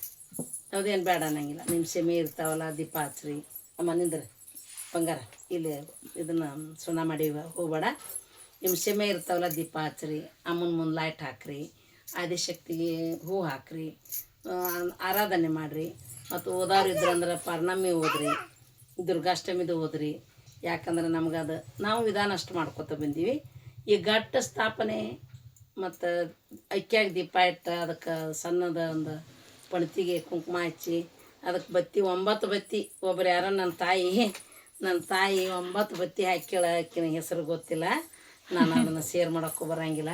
ಅದೇನು ಬೇಡ ಅನ್ನಂಗಿಲ್ಲ ನಿಮ್ಮ ಸೆಮೆ ಇರ್ತಾವಲ್ಲ ದೀಪ ಹಚ್ರಿ ಅಮ್ಮ ನಿಂದ್ರೆ. ಬಂಗಾರ. ಇಲ್ಲಿ ಇದನ್ನು ಸುಣ ಮಾಡಿ ಹೋಗ್ಬೇಡ. ನಿಮ್ಮ ಸೆಮೆ ಇರ್ತಾವಲ್ಲ ದೀಪ ಹಚ್ರಿ ಅಮ್ಮನ ಮುಂದೆ ಲೈಟ್ ಹಾಕ್ರಿ. ಆದಿಶಕ್ತಿಗೆ ಹೂ ಹಾಕ್ರಿ. ಆರಾಧನೆ ಮಾಡಿರಿ. ಮತ್ತು ಓದೋರು ಇದ್ರಂದ್ರೆ ಪರ್ಣಮಿ ಓದ್ರಿ. ದುರ್ಗಾಷ್ಟಮಿದು ಓದ್ರಿ. ಯಾಕಂದ್ರೆ ನಮ್ಗೆ ಅದು ನಾವು ವಿಧಾನ ಅಷ್ಟು ಮಾಡ್ಕೊತ ಬಂದೀವಿ. ಈ ಘಟ್ಟ ಸ್ಥಾಪನೆ ಮತ್ತು ಅಕ್ಕಿಯಾಗ ದೀಪ ಇಟ್ಟು ಅದಕ್ಕೆ ಸಣ್ಣದ ಒಂದು ಪಣತಿಗೆ ಕುಂಕುಮ ಹಚ್ಚಿ ಅದಕ್ಕೆ ಬತ್ತಿ ಒಂಬತ್ತು ಬತ್ತಿ. ಒಬ್ರು ಯಾರೋ ನನ್ನ ತಾಯಿ ನನ್ನ ತಾಯಿ ಒಂಬತ್ತು ಬತ್ತಿ ಹಾಕ್ಯಾಳ ಆಕಿನ ಹೆಸರು ಗೊತ್ತಿಲ್ಲ. ನಾನು ಅದನ್ನು ಸೇರ್ ಮಾಡೋಕ್ಕೂ ಬರಂಗಿಲ್ಲ.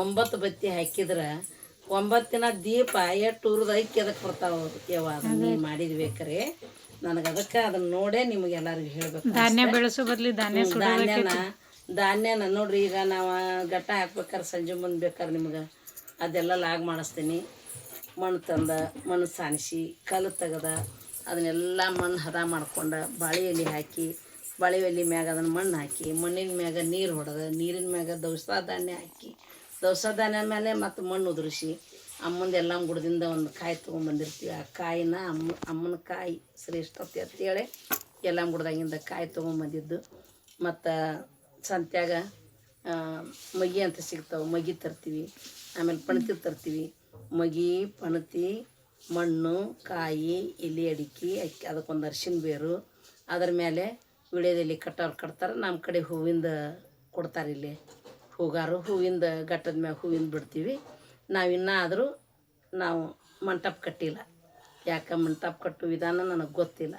ಒಂಬತ್ತು ಬತ್ತಿ ಹಾಕಿದ್ರೆ ಒಂಬತ್ತಿನ ದೀಪ ಎಷ್ಟು ಉರಿದ ಅಕ್ಕಿ ಅದಕ್ಕೆ ಬರ್ತಾವೆ ಯಾವ ಅದನ್ನ ನೀ ಮಾಡಿದ್ ಬೇಕಾರೆ. ನನಗೆ ಅದಕ್ಕೆ ಅದನ್ನ ನೋಡೇ ನಿಮಗೆಲ್ಲರಿಗೂ ಹೇಳ್ಬೇಕು ಧಾನ್ಯ ಬೆಳೆಸೋ ಬದ್ಲಿ ಧಾನ್ಯ ಧಾನ್ಯನ ಧಾನ್ಯನ ನೋಡ್ರಿ, ಈಗ ನಾವು ಗಟ್ಟ ಹಾಕ್ಬೇಕಾರೆ ಸಂಜೆ ಮುಂದೆ ಬೇಕಾರೆ ನಿಮ್ಗೆ. ಅದೆಲ್ಲ ಲಾಗ್ ಮಾಡಿಸ್ತೀನಿ. ಮಣ್ಣು ತಂದ, ಮಣ್ಣು ಸಾಣಿಸಿ, ಕಲ್ಲು ತೆಗೆದ, ಅದನ್ನೆಲ್ಲ ಮಣ್ಣು ಹದ ಮಾಡ್ಕೊಂಡು ಬಾಳೆ ಎಲೆ ಹಾಕಿ, ಬಾಳೆ ಎಲೆ ಮ್ಯಾಗ ಅದನ್ನು ಮಣ್ಣು ಹಾಕಿ, ಮಣ್ಣಿನ ಮ್ಯಾಗ ನೀರು ಹೊಡೆದ, ನೀರಿನ ಮ್ಯಾಗ ದವಸ ಧಾನ್ಯ ಹಾಕಿ, ದವಸ ಧಾನ್ಯ ಮೇಲೆ ಮತ್ತು ಮಣ್ಣು ಉದುರಿಸಿ, ಅಮ್ಮಂದು ಎಲ್ಲ ಗುಡದಿಂದ ಒಂದು ಕಾಯಿ ತೊಗೊಂಬಂದಿರ್ತೀವಿ ಆ ಕಾಯಿನ ಅಮ್ಮ, ಅಮ್ಮನ ಕಾಯಿ ಶ್ರೇಷ್ಠತೆ ಅಂತೇಳಿ ಎಲ್ಲ ಗುಡ್ದಾಗಿಂದ ಕಾಯಿ ತೊಗೊಂಬಂದಿದ್ದು ಮತ್ತು ಸಂತ್ಯಾಗ ಮಗಿ ಅಂತ ಸಿಗ್ತಾವೆ ಮಗಿ ತರ್ತೀವಿ. ಆಮೇಲೆ ಪಣತಿ ತರ್ತೀವಿ. ಮಗಿ ಪಣತಿ, ಮಣ್ಣು, ಕಾಯಿ, ಎಲೆ, ಅಡಿಕೆ, ಅಕ್ಕಿ, ಅದಕ್ಕೊಂದು ಅರ್ಶಿನ ಬೇರು. ಅದ್ರ ಮೇಲೆ ವಿಳ್ಯದೆಲೆ ಕಟ್ಟೋರು ಕಟ್ತಾರೆ. ನಮ್ಮ ಕಡೆ ಹೂವಿಂದ ಕೊಡ್ತಾರೆ ಇಲ್ಲಿ ಹೂಗಾರು. ಹೂವಿಂದ ಗಟ್ಟದ ಮ್ಯಾಗ ಹೂವಿಂದ ಬಿಡ್ತೀವಿ. ನಾವು ಆದರೂ ನಾವು ಮಂಟಪ ಕಟ್ಟಿಲ್ಲ. ಯಾಕೆ ಮಂಟಪ ಕಟ್ಟು ವಿಧಾನ ನನಗೆ ಗೊತ್ತಿಲ್ಲ.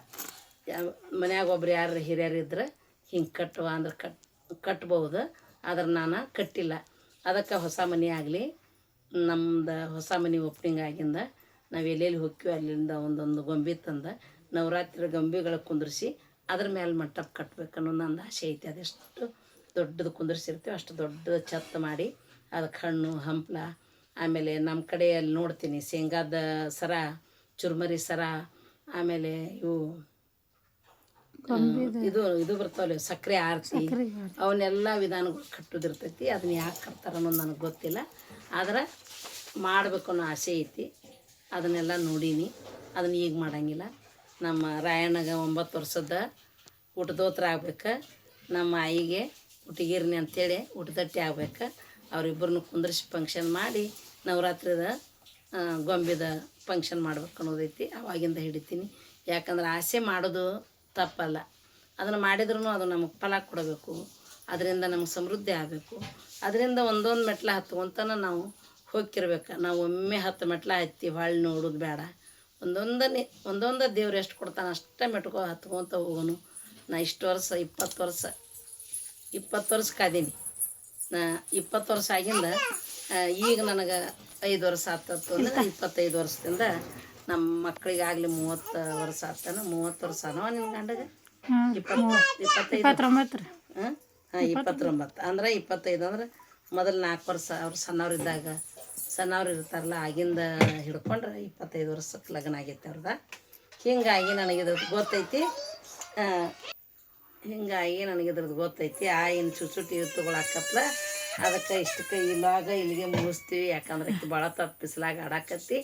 ಯಾವ ಮನ್ಯಾಗ ಒಬ್ರು ಯಾರು ಹಿರಿಯರು ಇದ್ರೆ ಹಿಂಗೆ ಕಟ್ಟುವ ಅಂದ್ರೆ ಕಟ್ ಕಟ್ಬೋದು ಆದ್ರೆ ನಾನು ಕಟ್ಟಿಲ್ಲ. ಅದಕ್ಕೆ ಹೊಸ ಮನೆ ಆಗಲಿ, ನಮ್ದು ಹೊಸ ಮನೆ ಓಪ್ನಿಂಗ್ ಆಗಿಂದ ನಾವು ಎಲ್ಲೆಲ್ಲಿ ಹೋಗ್ತೀವಿ ಅಲ್ಲಿಂದ ಒಂದೊಂದು ಗೊಂಬೆ ತಂದು ನವರಾತ್ರಿ ಗೊಂಬೆಗಳ ಕುಂದ್ರಿಸಿ ಅದ್ರ ಮೇಲೆ ಮಂಟಪ ಕಟ್ಬೇಕು ಅನ್ನೋ ನಂದು ಆಸೆ ಐತಿ. ಅದೆಷ್ಟು ದೊಡ್ಡದು ಕುಂದ್ರಿಸಿರ್ತೀವಿ ಅಷ್ಟು ದೊಡ್ಡ ಛತ್ತ ಮಾಡಿ ಅದಕ್ಕೆ ಹಣ್ಣು ಹಂಪ್ಲ, ಆಮೇಲೆ ನಮ್ಮ ಕಡೆ ಅಲ್ಲಿ ನೋಡ್ತೀನಿ, ಶೇಂಗಾದ ಸರ, ಚುರ್ಮರಿ ಸರ, ಆಮೇಲೆ ಇವು ಇದು ಇದು ಬರ್ತಾವಲ್ಲ ಸಕ್ಕರೆ ಆರತಿ. ಅವನ್ನೆಲ್ಲ ವಿಧಾನಗಳು ಕಟ್ಟೋದಿರ್ತೈತಿ. ಅದನ್ನ ಯಾಕೆ ಕಟ್ತಾರ ಅನ್ನೋದು ನನಗೆ ಗೊತ್ತಿಲ್ಲ. ಆದ್ರೆ ಮಾಡಬೇಕು ಅನ್ನೋ ಆಸೆ ಐತಿ. ಅದನ್ನೆಲ್ಲ ನೋಡೀನಿ. ಅದನ್ನ ಈಗ ಮಾಡಂಗಿಲ್ಲ. ನಮ್ಮ ರಾಯಣ್ಣಗೆ ಒಂಬತ್ತು ವರ್ಷದ ಊಟದೋತ್ರ ಆಗ್ಬೇಕು. ನಮ್ಮ ಆಯಿಗೆ ಹುಟ್ಟಿಗಿರ್ನಿ ಅಂತೇಳಿ ಊಟದಟ್ಟಿ ಆಗ್ಬೇಕು. ಅವರಿಬ್ಬರನ್ನು ಕುಂದ್ರಿಸಿ ಫಂಕ್ಷನ್ ಮಾಡಿ ನವರಾತ್ರಿದ ಗೊಂಬೆದ ಫಂಕ್ಷನ್ ಮಾಡ್ಬೇಕು ಅನ್ನೋದೈತಿ. ಅವಾಗಿಂದ ಹಿಡಿತೀನಿ. ಯಾಕಂದ್ರೆ ಆಸೆ ಮಾಡೋದು ತಪ್ಪಲ್ಲ. ಅದನ್ನು ಮಾಡಿದ್ರೂ ಅದು ನಮಗೆ ಫಲ ಕೊಡಬೇಕು. ಅದರಿಂದ ನಮಗೆ ಸಮೃದ್ಧಿ ಆಗಬೇಕು. ಅದರಿಂದ ಒಂದೊಂದು ಮೆಟ್ಲ ಹತ್ಕೊಂತನ ನಾವು ಹೋಗಿರ್ಬೇಕು ನಾವು ಒಮ್ಮೆ ಹತ್ತು ಮೆಟ್ಲ ಹತ್ತಿ ಹೊಳ್ಳಿ ನೋಡೋದು ಬೇಡ. ಒಂದೊಂದನೇ ಒಂದೊಂದು ದೇವ್ರು ಎಷ್ಟು ಕೊಡ್ತಾನೆ ಅಷ್ಟೇ ಮೆಟ್ಕೋ ಹತ್ಕೊಂತ ಹೋಗೋನು. ನಾ ಇಷ್ಟು ವರ್ಷ ಇಪ್ಪತ್ತು ವರ್ಷ ಇಪ್ಪತ್ತು ವರ್ಷ ಕಾದೀನಿ ನಾ ಇಪ್ಪತ್ತು ವರ್ಷ ಆಗಿಂದ ಈಗ ನನಗೆ ಐದು ವರ್ಷ ಆತತ್ತು ಅಂದ್ರೆ ಇಪ್ಪತ್ತೈದು ವರ್ಷದಿಂದ ನಮ್ಮ ಮಕ್ಕಳಿಗಾಗಲಿ ಮೂವತ್ತು ವರ್ಷ ಆಗ್ತಾನ ಮೂವತ್ತು ವರ್ಷ ಅನವ ನಿನ್ನ ಗಂಡಗೆ? ಇಪ್ಪತ್ತು ಇಪ್ಪತ್ತೈದು. ಹಾಂ? ಹಾಂ ಇಪ್ಪತ್ತೊಂಬತ್ತು. ಅಂದ್ರೆ ಇಪ್ಪತ್ತೈದು ಅಂದ್ರೆ ಮೊದಲು ನಾಲ್ಕು ವರ್ಷ ಅವ್ರು ಸಣ್ಣವ್ರಿದ್ದಾಗ ಸಣ್ಣವ್ರು ಇರ್ತಾರಲ್ಲ ಆಗಿಂದ ಹಿಡ್ಕೊಂಡ್ರೆ ಇಪ್ಪತ್ತೈದು ವರ್ಷಕ್ಕೆ ಲಗ್ನ ಆಗೈತೆ ಅವ್ರದ. ಹಿಂಗಾಗಿ ನನಗೆ ಇದ್ರದ್ದು ಗೊತ್ತೈತಿ. ಆ, ಹಿಂಗಾಗಿ ನನಗೆ ಇದ್ರದ್ದು ಗೊತ್ತೈತಿ. ಆಯಿನ ಚುಚುಟಿ ತಗೊಳಕತ್ಲ ಅದಕ್ಕೆ ಇಷ್ಟಕ್ಕೆ ಇಲ್ಲಾಗ ಇಲ್ಲಿಗೆ ಮುಗಿಸ್ತೀವಿ. ಯಾಕಂದ್ರೆ ಭಾಳ ತಪ್ಪು ಬಿಸಿಲಾಗ ಆಡಾಕತ್ತಿ.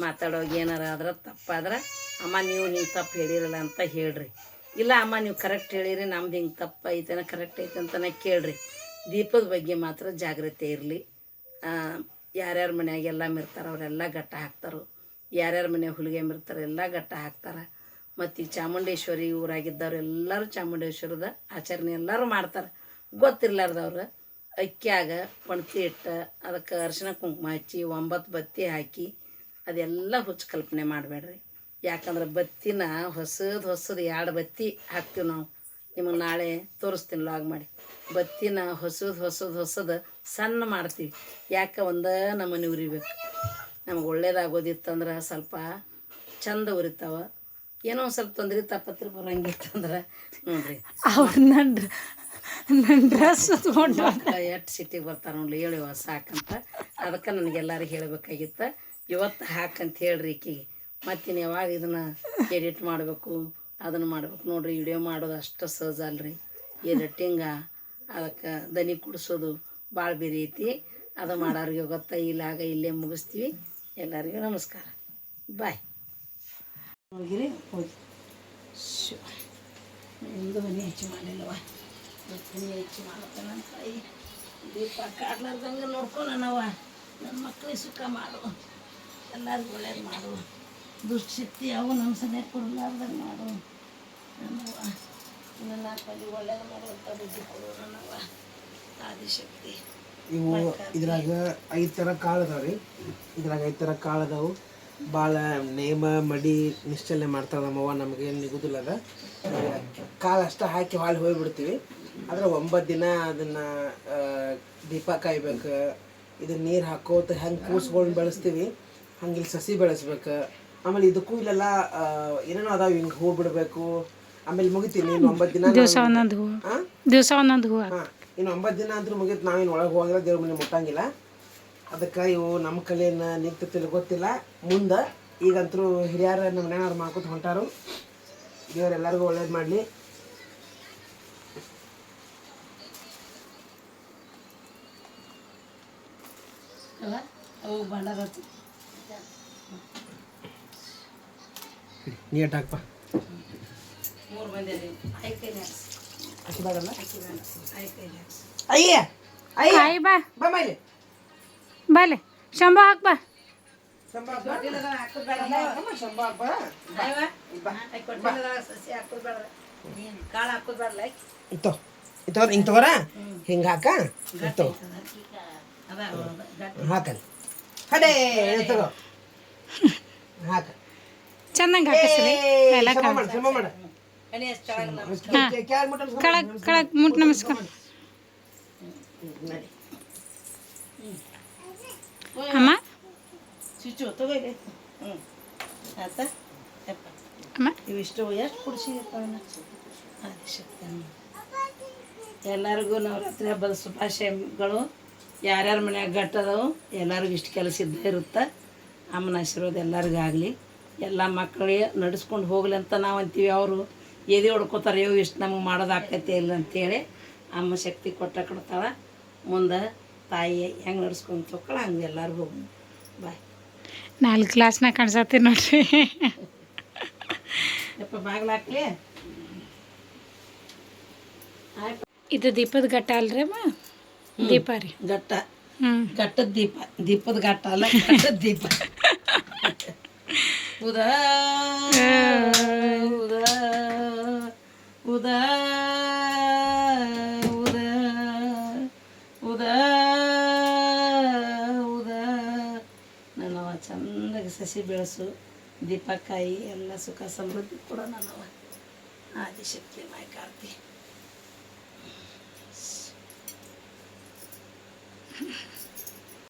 ಮಾತಾಡೋಗಿ ಏನಾರ ಆದ್ರೆ ತಪ್ಪಾದ್ರೆ, ಅಮ್ಮ, ನೀವು ನೀವು ತಪ್ಪು ಹೇಳಿರಲ್ಲ ಅಂತ ಹೇಳ್ರಿ. ಇಲ್ಲ, ಅಮ್ಮ, ನೀವು ಕರೆಕ್ಟ್ ಹೇಳಿರಿ, ನಮ್ದು ಹಿಂಗೆ ತಪ್ಪು ಐತೆನ ಕರೆಕ್ಟ್ ಐತೆ ಅಂತಲೇ ಕೇಳ್ರಿ. ದೀಪದ ಬಗ್ಗೆ ಮಾತ್ರ ಜಾಗ್ರತೆ ಇರಲಿ. ಯಾರ್ಯಾರ ಮನ್ಯಾಗ ಎಲ್ಲ ಇರ್ತಾರೆ, ಅವರೆಲ್ಲ ಗಟ್ಟ ಹಾಕ್ತಾರೋ. ಯಾರ್ಯಾರ ಮನೆ ಹುಲಿಗೆ ಇರ್ತಾರೆ ಎಲ್ಲ ಗಟ್ಟ ಹಾಕ್ತಾರೆ. ಮತ್ತು ಈ ಚಾಮುಂಡೇಶ್ವರಿ ಊರಾಗಿದ್ದವ್ರು ಎಲ್ಲರೂ ಚಾಮುಂಡೇಶ್ವರದ ಆಚರಣೆ ಎಲ್ಲರೂ ಮಾಡ್ತಾರೆ. ಗೊತ್ತಿರ್ಲಾರ್ದವ್ರು ಅಕ್ಕಿಯಾಗ ಪಣತಿ ಇಟ್ಟು, ಅದಕ್ಕೆ ಅರಿಶಿನ ಕುಂಕುಮ ಹಚ್ಚಿ, ಒಂಬತ್ತು ಬತ್ತಿ ಹಾಕಿ ಅದೆಲ್ಲ ಹುಚ್ಚು ಕಲ್ಪನೆ ಮಾಡಬೇಡ್ರಿ. ಯಾಕಂದ್ರೆ ಬತ್ತಿನ ಹೊಸದು ಹೊಸದು ಎರಡು ಬತ್ತಿ ಹಾಕ್ತೀವಿ ನಾವು. ನಿಮಗೆ ನಾಳೆ ತೋರಿಸ್ತೀನಿ ಲಾಗ್ ಮಾಡಿ. ಬತ್ತಿನ ಹೊಸದು ಹೊಸದು ಹೊಸದು ಸಣ್ಣ ಮಾಡ್ತೀವಿ. ಯಾಕೆ ಒಂದೇ ನಮ್ಮನೆ ಉರಿಬೇಕು. ನಮಗೆ ಒಳ್ಳೇದಾಗೋದಿತ್ತಂದ್ರೆ ಸ್ವಲ್ಪ ಚಂದ ಉರಿತಾವ. ಏನೋ ಒಂದು ಸ್ವಲ್ಪ ತೊಂದರೆ ತಪ್ಪತ್ರ ಬರಂಗಿತ್ತಂದ್ರೆ ನೋಡ್ರಿ. ಅವ್ರು ನನ್ನ ನನ್ನ ಡ್ರೆಸ್ ತೊಗೊಂಡು ಎಷ್ಟು ಸಿಟಿಗೆ ಬರ್ತಾರೆ ನೋಡ್ಲಿ ಹೇಳುವ ಸಾಕಂತ. ಅದಕ್ಕೆ ನನಗೆಲ್ಲರಿಗೆ ಹೇಳಬೇಕಾಗಿತ್ತು. ಇವತ್ತು ಹಾಕಂತ ಹೇಳ್ರಿ ಈಕಿಗೆ. ಮತ್ತಿನ್ನು ಯಾವಾಗ ಇದನ್ನ ಎಡಿಟ್ ಮಾಡಬೇಕು, ಅದನ್ನ ಮಾಡ್ಬೇಕು ನೋಡ್ರಿ ವಿಡಿಯೋ ಮಾಡೋದು ಅಷ್ಟು ಸಹಜ ಅಲ್ರಿ. ಎಡಿಟಿಂಗ ಅದಕ್ಕೆ ದನಿ ಕುಡಿಸೋದು ಭಾಳ ಬೇರೆ ಐತಿ. ಅದು ಮಾಡೋರಿಗೆ ಗೊತ್ತ ಇಲ್ಲಾಗ ಇಲ್ಲೇ ಮುಗಿಸ್ತೀವಿ. ಎಲ್ಲರಿಗೂ ನಮಸ್ಕಾರ. ಬಾಯ್ ಹೋಗಿರಿ ಹೋಗಿ. ಶು. ಮನೆ ಹೆಚ್ಚು ಮಾಡಿಲ್ಲವ? ಮನೆ ಹೆಚ್ಚು ಮಾಡತ್ತಾನ ದೀಪ ಕಾಡ್ಲಾರ್ದಂಗೆ ನನ್ನ ಮಕ್ಕಳಿಗೆ ಸುಖ ಮಾಡು. ಎಲ್ಲರಿಗೂ ಒಳ್ಳೇದು ಮಾಡು. ದುಶ್ಶಕ್ತಿ ಅವು ನಮ್ಮ ಸನೆ ಕೊಡಲಾರ್ದಂಗೆ ಮಾಡು. ನನ್ನವ ನನ್ನ ನಾಲ್ಕಲ್ಲಿ ಒಳ್ಳೇದು ಮಾಡುವಂಥ ಬುದ್ಧಿ ಕೊಡು ನನ್ನವ್ವ ಆದಿಶಕ್ತಿ. ಇವು ಇದ್ರಾಗ ಐದು ಥರ ಕಾಳು ಅದಾವೆ ರೀ. ಇದ್ರಾಗ ಐದು ಥರ ಕಾಳು ಅದಾವು. ಭಾಳ ನೇಮ ಮಡಿ ನಿಶ್ಚಲನೆ ಮಾಡ್ತಾಳೆ ನಮ್ಮವ್ವ ನಮಗೇನು ನಿಗುದಿಲ್ಲ ಅದ. ಕಾಳು ಅಷ್ಟೇ ಹಾಕಿ ಹಾಳು ಹೋಗಿಬಿಡ್ತೀವಿ. ಆದ್ರೆ ಒಂಬತ್ತು ದಿನ ಅದನ್ನು ದೀಪ ಕಾಯ್ಬೇಕು ಇದನ್ನ ನೀರು ಹಾಕೋತ ಹೆಂಗೆ ಕೂಸ್ಕೊಂಡು ಬೆಳೆಸ್ತೀವಿ. ಹಂಗೆ ಇಲ್ಲಿ ಸಸಿ ಬೆಳೆಸ್ಬೇಕು. ಆಮೇಲೆ ಇದಕ್ಕೂ ಇಲ್ಲೆಲ್ಲ ಏನೇನೋ ಅದಾವ ಹಿಂಗೆ ಹೂ ಬಿಡಬೇಕು. ಆಮೇಲೆ ಮುಗಿತೀನಿ ಇನ್ನು ಒಂಬತ್ತು ದಿನ ದಿವಸ ಒಂದೊಂದು ಹೂ ದಿವಸ ಒಂದೊಂದು ಹೂವು. ಹಾಂ ಇನ್ನು ಒಂಬತ್ತು ದಿನ ಅಂದ್ರೂ ಮುಗಿತು ನಾವೇನು ಒಳಗೆ ಹೋಗಿಲ್ಲ ದೇವ್ರ ಮನೆ ಮುಟ್ಟಂಗಿಲ್ಲ. ಅದಕ್ಕೆ ಇವು ನಮ್ಮ ಕಲೆಯನ್ನು ನಿಂತಿಲ್ಲ ಗೊತ್ತಿಲ್ಲ. ಮುಂದೆ ಈಗಂತರೂ ಹಿರಿಯರ ನಮ್ಮ ಮನೆಯವ್ರು ಮಾಡ್ಕೊತ ಹೊಂಟಾರು. ದೇವರೆಲ್ಲರಿಗೂ ಎಲ್ಲರಿಗೂ ಒಳ್ಳೇದು ಮಾಡಲಿ. ಅಲ್ಲ ಅವು ಬಂಡಾರ ನೀಟ್ ಹಾಕಪ್ಪ ಹಾಕ್ಸಿ. ಅಯ್ಯ ಅಯ್ಯ. ಆಯ್ ಬಾ. ಬಾ ಮೇಲೆ ಬಾಲೆ ಶಂಭ ಹಾಕ್ ಬಾ. ಶಂಭ ಹಾಕ್ ಬಾ. ಅಮ್ಮ, ಶಂಭ ಹಾಕ್ ಬಾ. ಸಸಿ ಹಾಕೋದು ಬೇಡ ಕಾಳು ಹಾಕೋದು ಬೇಡಲ್ಲ ಇಂತೋ ಇಂತವ್ರ ಹಿಂಗೆ ತಗೋರ? ಹಿಂಗೆ ಹಾಕ? ಇಂತೋ ಅದ ಗಟ್ಟಿ. ಹಾಕಲ್ಲ. ಹಡೇ ತಗೋ. [LAUGHS] ಹಾಕ. ಚಂದಂಗೆ ಹಾಕಿಸ್ರಿ. ಎಲ್ಲ ಕೆಳಗ್ ಕೆಳಗ್ ಮುಟ್ ನಮಸ್ಕಾರ ಅಮ್ಮ? ಅಮ್ಮ? ಇವಿಷ್ಟು ಎಷ್ಟು ಕುಡಿಸಿರ್ತಾವನ್ನ ಎಲ್ಲರಿಗೂ ನವರಾತ್ರಿ ಹಬ್ಬದ ಶುಭಾಶಯಗಳು. ಯಾರ್ಯಾರ ಮನ್ಯಾಗ ಗಟ್ಟದವು ಎಲ್ಲರಿಗೂ ಇಷ್ಟು ಕೆಲಸ ಇದ್ದೇ ಇರುತ್ತೆ. ಅಮ್ಮನ ಆಶೀರ್ವಾದ ಎಲ್ಲರಿಗೂ ಆಗಲಿ ಎಲ್ಲ ಮಕ್ಕಳಿಗೆ ನಡೆಸ್ಕೊಂಡು ಹೋಗ್ಲಿ ಅಂತ ನಾವು ಅಂತೀವಿ ಅವರು ಎದೆ ಹೊಡ್ಕೋತಾರೆ ಇವು ಇಷ್ಟು ನಮ್ಗೆ ಮಾಡೋದು ಆಕೈತೆ ಇಲ್ಲ ಅಂತೇಳಿ ಅಮ್ಮ ಶಕ್ತಿ ಕೊಟ್ಟ ಕೊಡ್ತಾಳೆ ಮುಂದೆ ತಾಯಿ ಹೆಂಗೆ ನಡ್ಸ್ಕೊಂಡು ತೊಕ್ಕಳ ಹಂಗೆ ಎಲ್ಲರೂ ಹೋಗಿ ಬಾಯ್ ನಾಲ್ಕು ಕ್ಲಾಸ್ನಾಗ ಕಾಣಿಸತ್ತೀನಿ ನೋಡ್ರಿ. ಯಪ್ಪ ಬಾಗ್ಲಾಕ್ಲಿ ಇದು ದೀಪದ ಘಟ್ಟ ಅಲ್ರಿ ಅಮ್ಮ? ದೀಪ ರೀ. ಘಟ್ಟ. ಹ್ಞೂ ಘಟ್ಟದ ದೀಪ. ದೀಪದ ಘಟ್ಟ ಅಲ್ಲ ಘಟ್ಟದ ದೀಪ. ಉದಾ ಉದಾ ಉದಾ ಉದಾ ಉದಾ ಉದಾ ನನ್ನವ ಚಂದಾಗಿ ಸಸಿ ಬೆಳೆಸು ದೀಪಕ್ಕಾಯಿ ಎಲ್ಲ ಸುಖ ಸಮೃದ್ಧಿ ಕೂಡ ನನ್ನವ ಆದಿಶಕ್ತಿ ಮಾಯ ಕಾರ್ತಿ